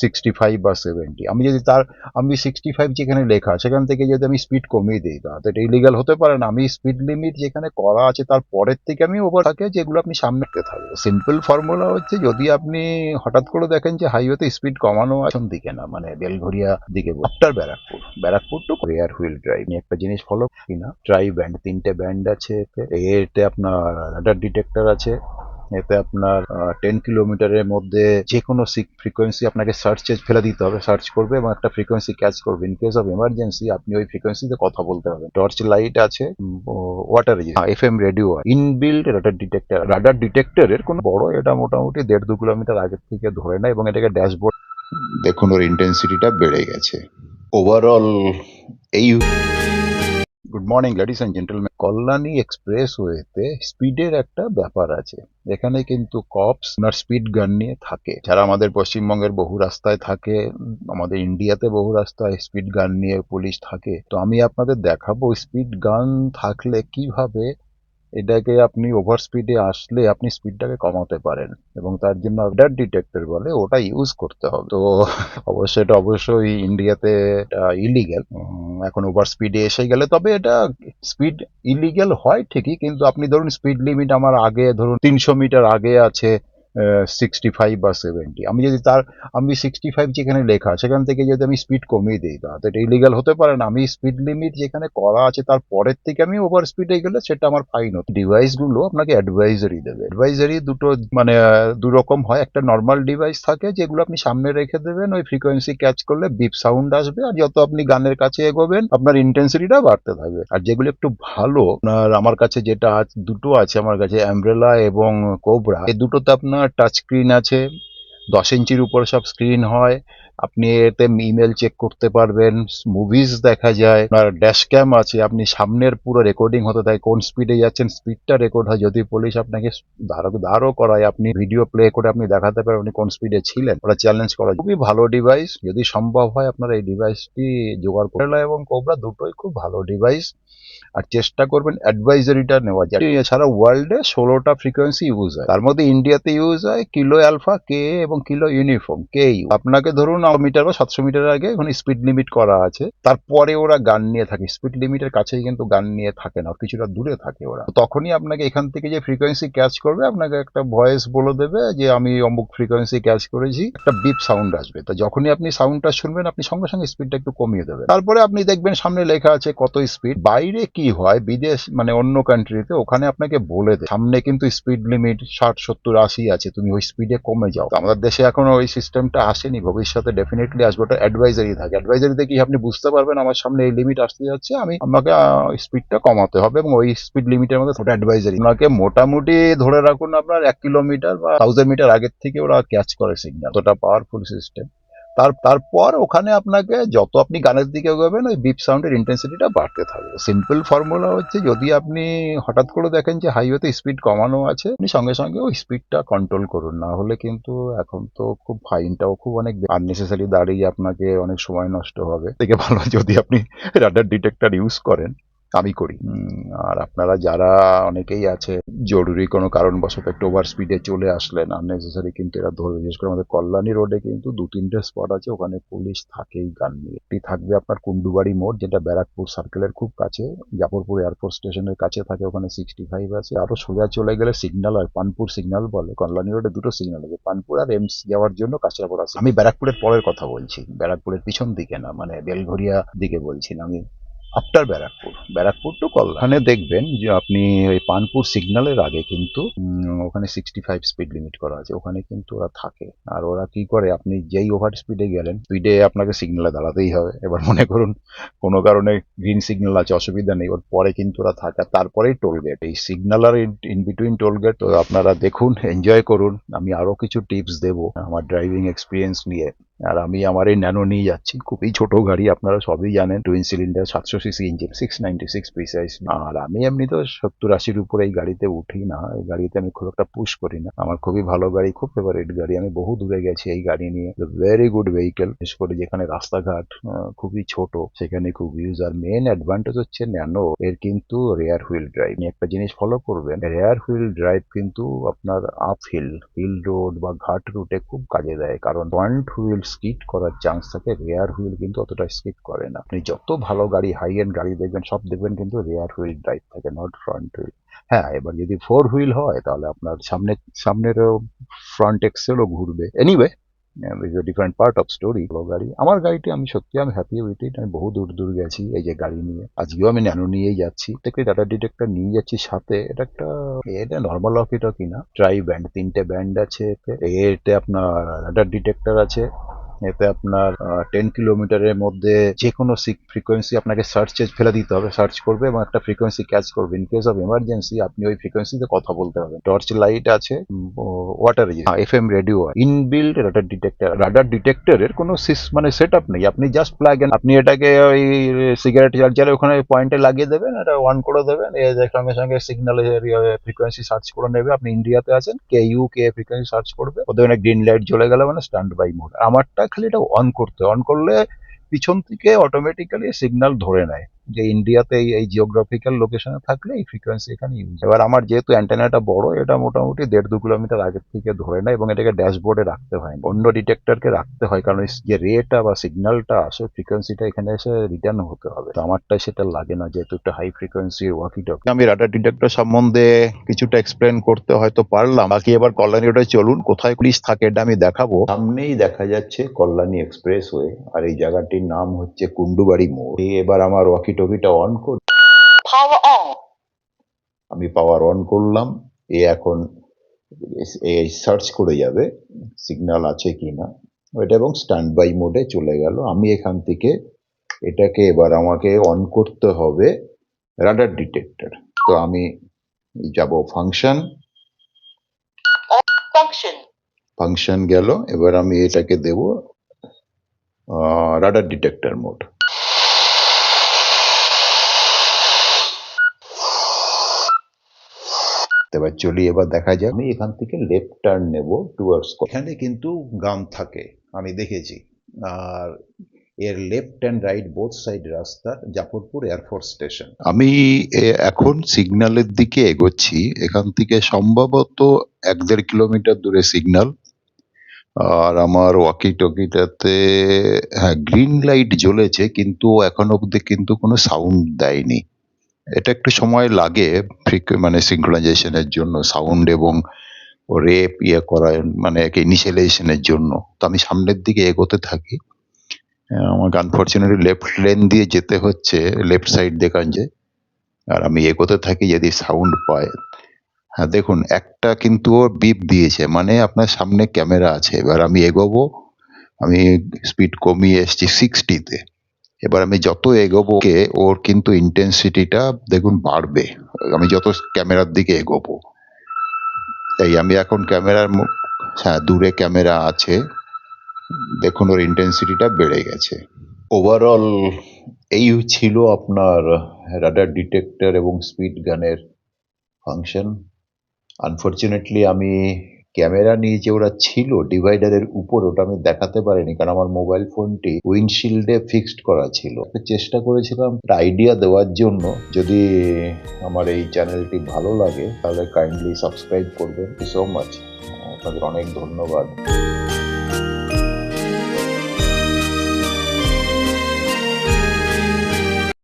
Sixty five বা seventy আমি যদি তার, আমি সিক্সটি ফাইভ যেখানে লেখা, সেখান থেকে যদি আমি স্পিড কমিয়ে দিই, তাহলে এটা ইলিগাল হতে পারে না। আমি স্পিড লিমিট যেখানে করা আছে, তার পরের থেকে আমি ওভার থাকে যেগুলো আপনি সামনে থাকবে সিম্পল ফর্মুলা হচ্ছে যদি আপনি হঠাৎ করে দেখেন যে হাইওয়েতে স্পিড কমানো কোন দিকে না মানে বেলঘরিয়া দিকে after Barrackpore Barrackpore to rear wheel drive একটা জিনিস ফলো কিনা ট্রাই ব্যান্ড তিনটে ব্যান্ড আছে। এতে আপনার রাডার ডিটেক্টর আছে। এতে আপনার টেন কিলোমিটারের মধ্যে যে কোনো ফ্রিকোয়েন্সি আপনাকে সার্চে ফেলে দিতে হবে। সার্চ করবে এবং একটা ফ্রিকোয়েন্সি ক্যাচ করবে। ইন কেস অফ এমার্জেন্সি আপনি ওই ফ্রিকোয়েন্সিতে কথা বলতে হবে টর্চ লাইট আছে water F M radio inbuilt radar detector radar ডিটেক্টরের কোনো বড় এটা মোটামুটি দেড় দু কিলোমিটার আগের থেকে ধরে নেয় এবং এটাকে ড্যাশবোর্ড দেখুন, ওর ইন্টেন্সিটিটা বেড়ে গেছে। ওভারঅল এই good morning ladies and gentleman Kalyani express ওয়েতে স্পিডের একটা ব্যাপার আছে। এখানে কিন্তু কপস ওনার স্পিড গান নিয়ে থাকে। যারা আমাদের পশ্চিমবঙ্গের বহু রাস্তায় থাকে, আমাদের ইন্ডিয়াতে বহু রাস্তায় স্পিড গান নিয়ে পুলিশ থাকে। তো আমি আপনাদের দেখাবো স্পিড গান থাকলে কীভাবে এটাকে আপনি ওভার স্পিডে আসলে আপনি স্পিডটাকে কমাতে পারেন এবং তার জন্য ডার ডিটেক্টর বলে ওটা ইউজ করতে হবে। তো অবশ্যই এটা অবশ্যই ইন্ডিয়াতে ইলিগ্যাল এখন ওভার স্পিডে এসে গেলে তবে এটা স্পিড ইলিগ্যাল হয় ঠিকই, কিন্তু আপনি ধরুন স্পিড লিমিট আমার আগে ধরুন তিনশো মিটার আগে আছে সিক্সটি ফাইভ বা সেভেন্টি আমি যদি তার আমি সিক্সটি ফাইভ যেখানে লেখা সেখান থেকে যদি আমি স্পিড কমিয়ে দিই তাহলে তো এটা ইলিগাল হতে পারে না। আমি স্পিড লিমিট যেখানে করা আছে তার পরের থেকে আমি ওভার স্পিডে গেলে সেটা আমার ফাইন হতো। ডিভাইসগুলো আপনাকে অ্যাডভাইজারি দেবে। অ্যাডভাইজারি দুটো মানে আহ, দু রকম হয়। একটা নর্মাল ডিভাইস থাকে যেগুলো আপনি সামনে রেখে দেবেন ওই ফ্রিকোয়েন্সি ক্যাচ করলে বিপ সাউন্ড আসবে আর যত আপনি গানের কাছে এগোবেন আপনার ইন্টেন্সিটিটা বাড়তে থাকবে। আর যেগুলো একটু ভালো আপনার আমার কাছে যেটা দুটো আছে আমার কাছে অ্যাম্ব্রেলা এবং কোবরা এই দুটোতে আপনার টাচ স্ক্রিন আছে দশ ইঞ্চির উপর সব স্ক্রিন হয় আপনি এতে ইমেল চেক করতে পারবেন মুভিজ দেখা যায়, আপনার ড্যাশ ক্যাম আছে, আপনি সামনের পুরো রেকর্ডিং হতে থাকে কোন স্পিডে যাচ্ছেন স্পিডটা রেকর্ড হয়, যদি পুলিশ আপনাকে দাঁড় ধারও করায়, আপনি ভিডিও প্লে করে আপনি দেখাতে পারেন আপনি কোন স্পিডে ছিলেন, ওরা চ্যালেঞ্জ করা। খুবই ভালো ডিভাইস যদি সম্ভব হয় আপনারা এই ডিভাইসটি জোগাড় করে এবং কোবরা দুটোই খুব ভালো ডিভাইস আর চেষ্টা করবেন অ্যাডভাইজারিটা নেওয়া যায় এছাড়া ওয়ার্ল্ডে ষোলোটা ফ্রিকোয়েন্সি ইউজ হয়। তার মধ্যে ইন্ডিয়াতে ইউজ হয় কিলো অ্যালফা কে এবং কিলো ইউনিফর্ম কে আপনাকে ধরুন মিটার বা সাতশো মিটার আগে ওখানে স্পিড লিমিট করা আছে। তারপরে ওরা গান নিয়ে থাকে। স্পিড লিমিটের কাছেই কিন্তু গান নিয়ে থাকে না। কিছুটা দূরে থাকে ওরা। তখনই আপনাকে এখান থেকে যে ফ্রিকোয়েন্সি ক্যাচ করবে, আপনাকে একটা ভয়েস বলে দেবে যে, আমি অমুক ফ্রিকোয়েন্সি ক্যাচ করেছি। একটা বিপ সাউন্ড আসবে। তো যখনই আপনি সাউন্ডটা শুনবেন, আপনি সঙ্গে সঙ্গে স্পিডটা একটু কমিয়ে দেবেন। তারপরে আপনি দেখবেন সামনে লেখা আছে কত স্পিড বাইরে কি হয়? বিদেশ মানে অন্য কান্ট্রিতে ওখানে আপনাকে বলে দেয়। সামনে কিন্তু স্পিড লিমিট ষাট, সত্তর, আশি আছে। তুমি ওই স্পিডে কমে যাও। আমাদের দেশে এখনও ওই সিস্টেমটা আসেনি। ভবিষ্যতে ডেফিনেটলি আসবে, ওটা অ্যাডভাইজারি থাকে। অ্যাডভাইজারিতে কি আপনি বুঝতে পারবেন, আমার সামনে এই লিমিট আসতে যাচ্ছে, আমি আমাকে স্পিডটা কমাতে হবে এবং ওই স্পিড লিমিটের মধ্যে ওটা অ্যাডভাইজারি ওনাকে মোটামুটি ধরে রাখুন আপনার এক কিলোমিটার বা থাউজেন্ড মিটার আগের থেকে ওরা ক্যাচ করে সিগন্যাল ওটা পাওয়ারফুল সিস্টেম তার, তারপর ওখানে আপনাকে যত আপনি গানের দিকে এগোবেন, ওই বিপ সাউন্ডের ইন্টেন্সিটিটা বাড়তে থাকবে। সিম্পল ফর্মুলা হচ্ছে যদি আপনি হঠাৎ করে দেখেন যে হাইওয়েতে স্পিড কমানো আছে, আপনি সঙ্গে সঙ্গে ওই স্পিডটা কন্ট্রোল করুন। না হলে কিন্তু এখন তো খুব ফাইনটাও খুব অনেক আননেসেসারি দাঁড়িয়ে আপনাকে অনেক সময় নষ্ট হবে। থেকে ভালো যদি আপনি রাডার ডিটেক্টর ইউজ করেন। আমি করি। আর আপনারা যারা অনেকেই আছে, জরুরি কোনো কারণবশত একটু ওভার স্পিডে চলে আসলেন আননেসেসারি কিন্তু এরা ধরবে। বিশেষ করে আমাদের কল্যাণী রোডে কিন্তু দু তিনটে স্পট আছে, ওখানে পুলিশ থাকেই গান নিয়ে। একটি থাকবে আপনার কুন্ডুবাড়ি মোড়, যেটা ব্যারাকপুর সার্কেলের খুব কাছে। জাফরপুর এয়ারফোর্স স্টেশনের কাছে থাকে, ওখানে সিক্সটি ফাইভ আছে। আরও সোজা চলে গেলে সিগন্যাল হয়, পানপুর সিগন্যাল বলে। কল্যাণী রোডে দুটো সিগন্যাল আছে, পানপুর আর এমস যাওয়ার জন্য কাঁচরাপাড়া আছে আমি ব্যারাকপুরের পরের কথা বলছি। ব্যারাকপুরের পিছন দিকে না মানে বেলঘরিয়া দিকে বলছি না আমি। আফটার ব্যারাকপুর। ব্যারাকপুর টু কল্যাণে দেখবেন যে আপনি ওই পানপুর সিগন্যালের আগে কিন্তু ওখানে সিক্সটি ফাইভ স্পিড লিমিট করা আছে। ওখানে কিন্তু ওরা থাকে। আর ওরা কি করে, আপনি যেই ওভার স্পিডে গেলেন স্পিডে আপনাকে সিগন্যালে দাঁড়াতেই হবে। এবার মনে করুন, কোনো কারণে গ্রিন সিগন্যাল আছে, অসুবিধা নেই। ওর পরে কিন্তু ওরা থাকে। তারপরেই টোল গেট এই সিগন্যাল আর ইন বিটুইন টোল গেট তো আপনারা দেখুন এনজয় করুন। আমি আরও কিছু টিপস দেবো আমার ড্রাইভিং এক্সপিরিয়েন্স নিয়ে। আর আমি আমার এই ন্যানো নিয়ে যাচ্ছি। খুবই ছোট গাড়ি, আপনারা সবই জানেন টুইন সিলিন্ডার সাতশো CC engine six ninety six precise আর আমি এমনি তো সত্তর আশির উপরে এই গাড়িতে উঠি না। এই গাড়িতে আমি খুব একটা পুশ করি না। আমার খুবই ভালো গাড়ি, খুব ফেভারিট গাড়ি। আমি বহু দূরে গেছি এই গাড়ি নিয়ে। ভেরি গুড ভেহিকেল বিশেষ করে যেখানে রাস্তাঘাট খুবই ছোট, সেখানে খুব ইউজ আর মেন অ্যাডভান্টেজ হচ্ছে ন্যানো এর কিন্তু রেয়ার হুইল ড্রাইভ একটা জিনিস ফলো করবেন রেয়ার হুইল ড্রাইভ কিন্তু আপনার আপ হিল হিল রোড বা ঘাট রুটে খুব কাজে দেয়। কারণ ফ্রন্ট হুইলস স্কিড করার চান্স থাকে রেয়ার হুইল কিন্তু অতটা স্কিড করে না। আপনি যত ভালো গাড়ি হাই এন্ড গাড়ি দেখবেন, সব দেখবেন কিন্তু রেয়ার হুইল ড্রাইভ থাকে নট ফ্রন্ট হুইল হ্যাঁ এবার যদি ফোর হুইল হয়, তাহলে আপনার সামনে, সামনেরও ফ্রন্ট এক্সেলও ঘুরবে। Anyway a different part of story ভালো গাড়ি। আমার গাড়িটি আমি সত্যি আমি হ্যাপি উইথ ইট আমি বহু দূর দূর গেছি এই যে গাড়ি নিয়ে। আজকেও আমি ন্যানো নিয়েই যাচ্ছি। থেকে ডাটা ডিটেক্টর নিয়ে যাচ্ছি সাথে। এটা একটা, এটা নর্মাল অফ এটা কিনা ট্রাই ব্যান্ড তিনটে ব্যান্ড আছে এতে। আপনার রাডার ডিটেক্টর আছে। এতে আপনার টেন কিলোমিটারের মধ্যে যে কোনো ফ্রিকোয়েন্সি আপনাকে সার্চে ফেলে দিতে হবে। সার্চ করবে এবং একটা ফ্রিকোয়েন্সি ক্যাচ করবে। ইন কেস অফ এমার্জেন্সি আপনি ওই ফ্রিকোয়েন্সিতে কথা বলতে হবে টর্চ লাইট আছে water F M radio inbuilt radar detector radar ডিটেক্টরের কোনো মানে সেট আপ নেই। আপনি জাস্ট প্লাগ আপনি এটাকে ওই সিগারেট চার্জারে ওখানে পয়েন্টে লাগিয়ে দেবেন, এটা অন করে দেবেন। সঙ্গে সঙ্গে সিগন্যালের ফ্রিকোয়েন্সি সার্চ করে নেবে। আপনি ইন্ডিয়াতে আছেন K U K frequency search করবে। ওদের গ্রিন লাইট জ্বলে গেল মানে স্ট্যান্ড বাই মোড আমারটা খালি এটা অন করতে অন করলে পিছন থেকে অটোমেটিক্যালি সিগন্যাল ধরে নেয়। যে ইন্ডিয়াতে এই জিওগ্রাফিক্যাল লোকেশনে থাকলে এই ফ্রিকোয়েন্সি এখানে ইউজ এবার আমার যেহেতু অ্যান্টেনাটা বড়, এটা মোটামুটি দেড় দু কিলোমিটার আগের থেকে ধরে নেয় এবং এটাকে ড্যাশবোর্ডে রাখতে হয়। না। অন্য ডিটেক্টরকে রাখতে হয়, কারণ যে রেটা বা সিগন্যালটা আসে ফ্রিকোয়েন্সিটা এখানে এসে রিটার্ন হতে হবে। আমারটা সেটা লাগে না, যেহেতু একটা হাই ফ্রিকোয়েন্সি ওয়াকি টক আমি রাডার ডিটেক্টর সম্বন্ধে কিছুটা এক্সপ্লেন করতে হয়তো পারলাম। বাকি এবার কল্যাণী রোডে চলুন, কোথায় পুলিশ থাকে এটা আমি দেখাবো। সামনেই দেখা যাচ্ছে কল্যাণী এক্সপ্রেসওয়ে আর এই জায়গাটির নাম হচ্ছে কুন্ডুবাড়ি মোড়। এবার আমার ওয়াকি টকিটা অন করে. আমি পাওয়ার অন করলাম এ এখন সার্চ করে যাবে সিগন্যাল আছে কি না। এটা এবং স্ট্যান্ড বাই মোডে চলে গেল। আমি এখান থেকে এটাকে এবার আমাকে অন করতে হবে রাডার ডিটেক্টর তো আমি যাব ফাংশন Function. ফাংশন গেল এবার আমি এটাকে দেব রাডার ডিটেক্টর মোড এবার চলি এবার দেখা যাক। আমি এখান থেকে লেফট টার্ন নেব টুয়ার্ডস এখানে কিন্তু গাম থাকে, আমি দেখেছি। আর এর left and right both side রাস্তা জাফরপুর এয়ারফোর্স স্টেশন আমি এখন সিগন্যালের দিকে এগোচ্ছি। এখান থেকে সম্ভবত এক দেড় কিলোমিটার দূরে সিগন্যাল আর আমার ওয়াকি টকিটাতে হ্যাঁ গ্রিন লাইট জ্বলেছে, কিন্তু এখন অবধি কিন্তু কোনো সাউন্ড দেয়নি। এটা একটু সময় লাগে মানে সিঙ্ক্রোনাইজেশনের জন্য সাউন্ড এবং রেপ ইয়ে করা মানে ইনিশিয়ালাইজেশনের জন্য। তো আমি সামনের দিকে এগোতে থাকি। আমাকে আনফর্চুনেটলি লেফট লেন দিয়ে যেতে হচ্ছে লেফট সাইড দেখান যে, আর আমি এগোতে থাকি যদি সাউন্ড পায়। হ্যাঁ দেখুন, একটা কিন্তু ও বিপ দিয়েছে মানে আপনার সামনে ক্যামেরা আছে। এবার আমি এগোবো, আমি স্পিড কমিয়ে এসেছি সিক্সটিতে এবার আমি যত এগোবো ওর কিন্তু ইন্টেন্সিটিটা দেখুন বাড়বে। আমি যত ক্যামেরার দিকে এগোবো। তাই আমি এখন ক্যামেরার হ্যাঁ দূরে ক্যামেরা আছে। দেখুন ওর ইন্টেন্সিটিটা বেড়ে গেছে। ওভারঅল এই ছিল আপনার রাডার ডিটেক্টর এবং স্পিড গানের ফাংশন আনফর্চুনেটলি আমি ক্যামেরা নিয়ে যে ওরা ছিল ডিভাইডারের উপর, ওটা আমি দেখাতে পারিনি, কারণ আমার মোবাইল ফোনটি উইন্ডশিল্ডে ফিক্সড করা ছিল। চেষ্টা করেছিলাম আইডিয়া দেওয়ার জন্য। যদি আমার এই চ্যানেলটি ভালো লাগে, তাহলে কাইন্ডলি সাবস্ক্রাইব করবেন। সো মাচ আপনাদের অনেক ধন্যবাদ।